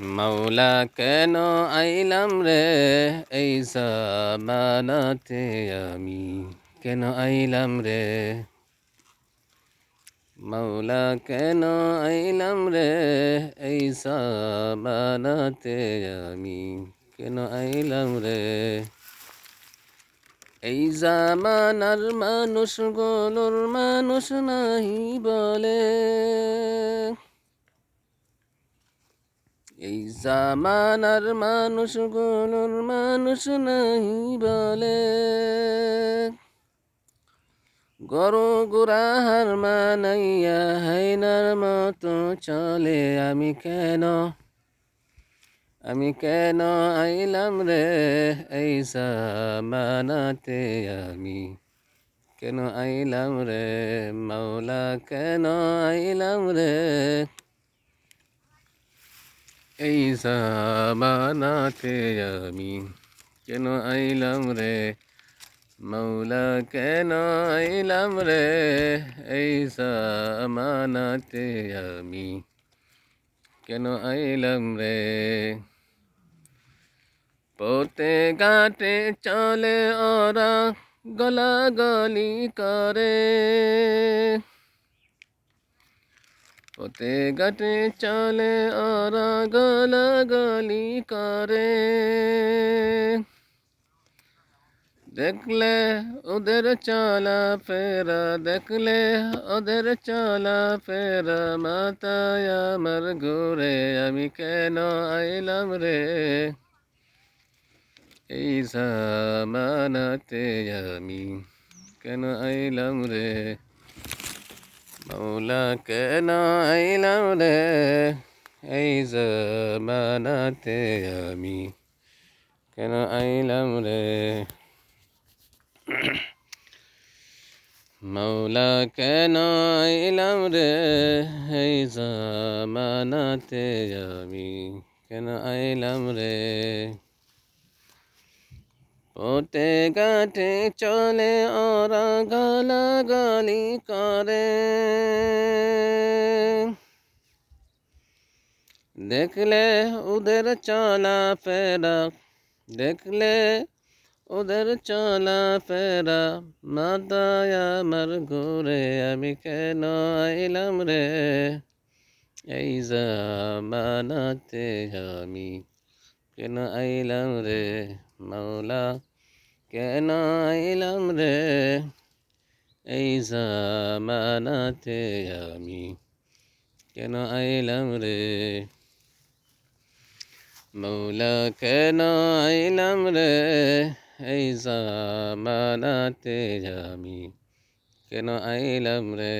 মাওলা কেন আইলাম রে? এই জামানাতে আমি কেন আইলাম রে? মাওলা কেন আইলাম রে? এই জামানাতে আমি কেন আইলাম রে? এই জামানার মানুষ গলর মানুষ নাহি বলে। এই জামানার মানুষ গলর মানুষ নাই বলে। গরু গুড়াহার মানাইয়া হাইনার মতো চলে। আমি কেন আমি কেন আইলাম রে এই জামানাতে? আমি কেন আইলাম রে, মাওলা কেন আইলাম রে? এই জামানাতে আমি কেন আইলাম রে? মৌলা কেন আইলাম রে? এই জামানাতে আমি কেন আইলাম রে? পোতে গাটে চলে ওরা গলাগলি করে। পোতে গাটে চলে ওরা গলাগলি করে। দেখলে ওদের চলা ফেরা, দেখলে ওদের চলা ফেরা মাতায় আমার ঘুরে আমি কেন আইলাম রে? এই জামানাতে আমি কেন আইলাম রে? মৌলা কেন আইলাম রে এই জামানাতে আমি কেন আইলাম রে মৌলা কেন আইলাম রে এই জামানাতে আমি কেন আইলাম রে ওতে গাঠে চলে ওরা গালাগালি করে। দেখলে ওদের চলা ফেরা, দেখলে ওদের চলা ফেরা। মাতায় আমার ঘুরে আমি কেন আইলাম রে? এই জামানাতে আমি কেন আইলাম রে, মাওলা? কেন আইলাম রে? এই জামানাতে আমি কেন আইলাম রে? মৌলা কেন আইলাম রে? এই জামানাতে আমি কেন আইলাম রে?